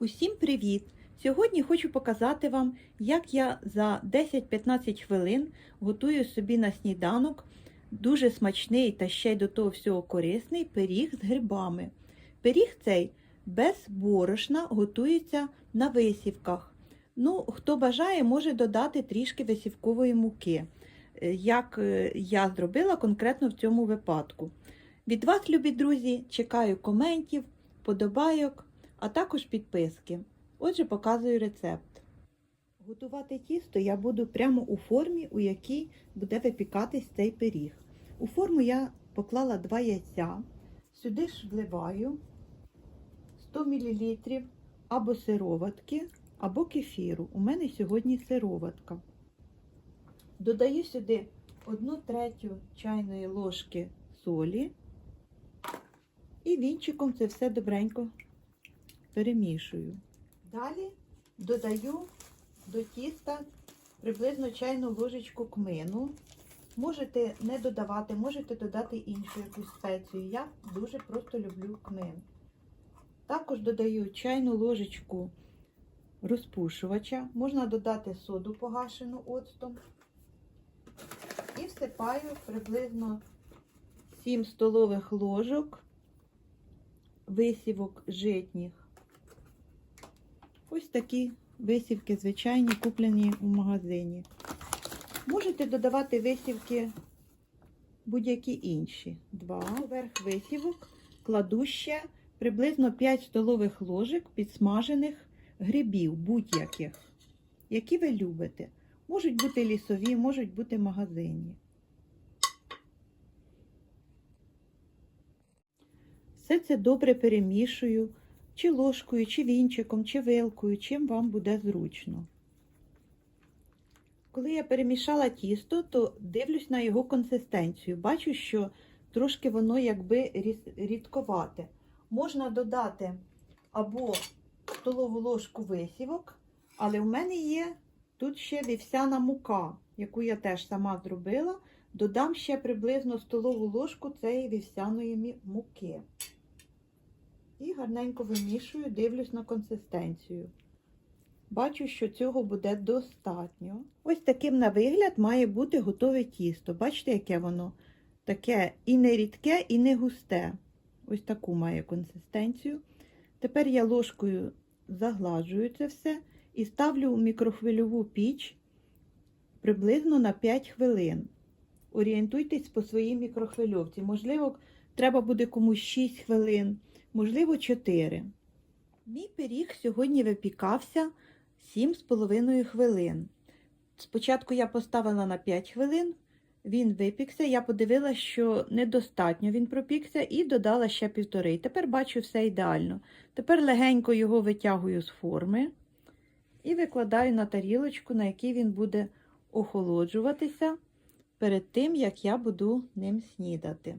Усім привіт! Сьогодні хочу показати вам, як я за 10-15 хвилин готую собі на сніданок дуже смачний та ще й до того всього корисний пиріг з грибами. Пиріг цей без борошна готується на висівках. Ну, хто бажає, може додати трішки висівкової муки, е, як е, я зробила конкретно в цьому випадку. Від вас, любі друзі, чекаю коментів, подобайок а також підписки. Отже, показую рецепт. Готувати тісто я буду прямо у формі, у якій буде випікатись цей пиріг. У форму я поклала 2 яйця, сюди ж вливаю 100 мл або сироватки, або кефіру. У мене сьогодні сироватка. Додаю сюди 1 третю чайної ложки солі і вінчиком це все добренько перемішую. Далі додаю до тіста приблизно чайну ложечку кмину. Можете не додавати, можете додати іншу якусь спецію. Я дуже просто люблю кмин. Також додаю чайну ложечку розпушувача, можна додати соду погашену оцтом. І всипаю приблизно 7 столових ложок висівок житніх. Ось такі висівки, звичайні, куплені у магазині. Можете додавати висівки будь-які інші. Два. Поверх висівок кладу ще приблизно 5 столових ложок підсмажених грибів, будь-яких, які ви любите. Можуть бути лісові, можуть бути магазинні. Все це добре перемішую чи ложкою, чи вінчиком, чи вилкою, чим вам буде зручно. Коли я перемішала тісто, то дивлюсь на його консистенцію. Бачу, що трошки воно якби рідковате. Можна додати або столову ложку висівок, але в мене є тут ще вівсяна мука, яку я теж сама зробила. Додам ще приблизно столову ложку цієї вівсяної муки. І гарненько вимішую, дивлюсь на консистенцію. Бачу, що цього буде достатньо. Ось таким на вигляд має бути готове тісто. Бачите, яке воно? Таке і не рідке, і не густе. Ось таку має консистенцію. Тепер я ложкою загладжую це все і ставлю у мікрохвильову піч приблизно на 5 хвилин. Орієнтуйтесь по своїй мікрохвильовці. Можливо, треба буде комусь 6 хвилин можливо, 4. Мій пиріг сьогодні випікався 7,5 хвилин. Спочатку я поставила на 5 хвилин, він випікся, я подивилася, що недостатньо він пропікся, і додала ще півтори. Тепер бачу все ідеально. Тепер легенько його витягую з форми і викладаю на тарілочку, на якій він буде охолоджуватися перед тим, як я буду ним снідати.